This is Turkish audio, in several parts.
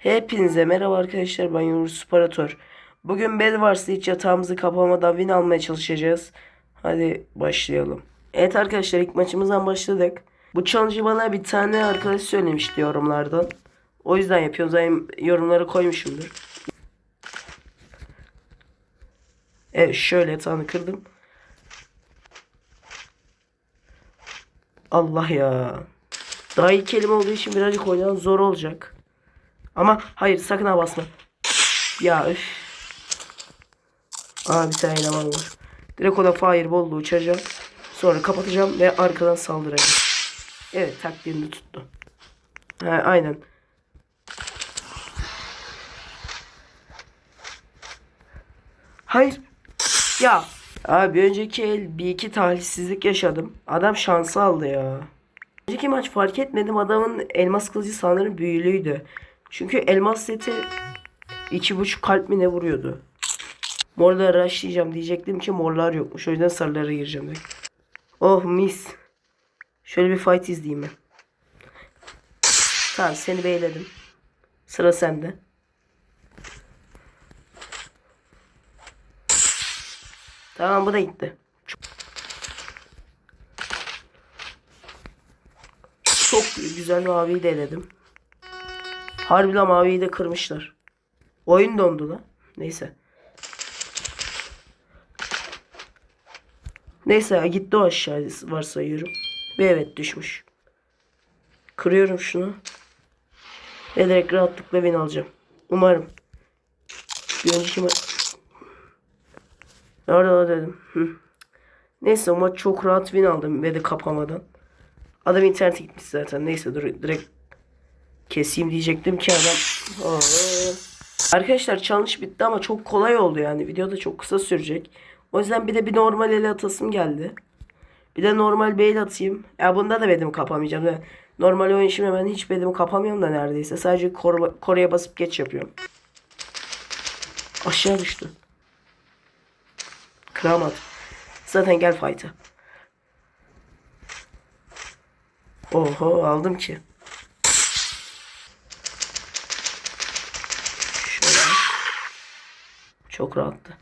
Hepinize merhaba arkadaşlar ben Yunus Sparator. Bugün Bedwars'ta hiç yatağımızı kapamadan win almaya çalışacağız. Hadi başlayalım. Evet arkadaşlar ilk maçımızdan başladık. Bu challenge'ı bana bir tane arkadaş söylemişti yorumlardan. O yüzden yapıyorum zaten yorumlara koymuşumdur. Evet şöyle yatağını kırdım. Allah ya. Daha iyi kelime olduğu için birazcık oynayan zor olacak. Ama hayır sakın ha basma. Ya üf. Aa bir tane eleman var. Direkt ona fireball'la uçacağım. Sonra kapatacağım ve arkadan saldıracağım. Evet taktiğini tuttu. Ha, aynen. Hayır. Ya. Abi önceki el bir iki talihsizlik yaşadım. Adam şansı aldı ya. Önceki maç fark etmedim adamın elmas kılıcı sanırım büyülüydü. Çünkü elmas seti iki buçuk kalp mi ne vuruyordu. Morları rushlayacağım diyecektim ki morlar yokmuş. O yüzden sarılara gireceğim direkt. Oh mis. Şöyle bir fight izleyeyim ben. Tamam seni beyledim. Sıra sende. Tamam bu da gitti. Çok güzel maviyi de eledim. Harbiden maviyi de kırmışlar. Oyun dondu da. Neyse. Neyse gitti o aşağı varsayıyorum. Ve evet düşmüş. Kırıyorum şunu. Ve direkt rahatlıkla win alacağım. Umarım. Bir önceki ma- Nerede o dedim. Hı. Neyse o maç çok rahat win aldım ve de kapamadan. Adam internete gitmiş zaten. Neyse dur direkt keseyim diyecektim ki adam. Oo. Arkadaşlar challenge bitti ama çok kolay oldu yani. Video da çok kısa sürecek. O yüzden bir de bir normal ele atasım geldi. Bir de normal el atayım. Ya bunda da bedimi kapamayacağım. Da. Normal oyun şimdi ben hiç bedimi kapamıyorum da neredeyse. Sadece kor Kore'ye basıp geç yapıyorum. Aşağı düştü. Kıramadım. Zaten gel fight'a. Oho aldım ki. Şöyle. Çok rahattı.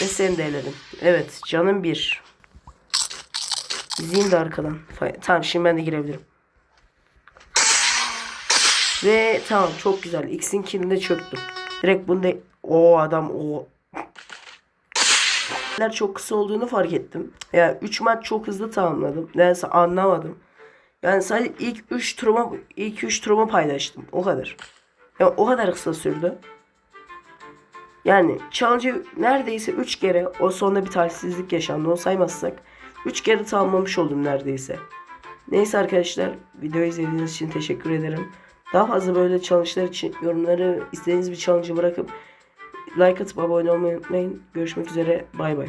Ve seni de eledim. Evet canım bir. İzleyeyim de arkadan. Tamam şimdi ben de girebilirim. Ve tamam çok güzel. X'in kilinde çöktüm. Direkt bunda o adam o çok kısa olduğunu fark ettim. Ya yani 3 maç çok hızlı tamamladım. Nedense anlamadım. Yani sadece ilk 3 turuma ilk 3 turuma paylaştım. O kadar. Ya o kadar kısa sürdü. Yani challenge'ı neredeyse 3 kere o sonunda bir talihsizlik yaşandı. Onu saymazsak 3 kere tamamlamış oldum neredeyse. Neyse arkadaşlar videoyu izlediğiniz için teşekkür ederim. Daha fazla böyle challenge'lar için yorumları istediğiniz bir challenge'ı bırakıp like atıp abone olmayı unutmayın. Görüşmek üzere. Bay bay.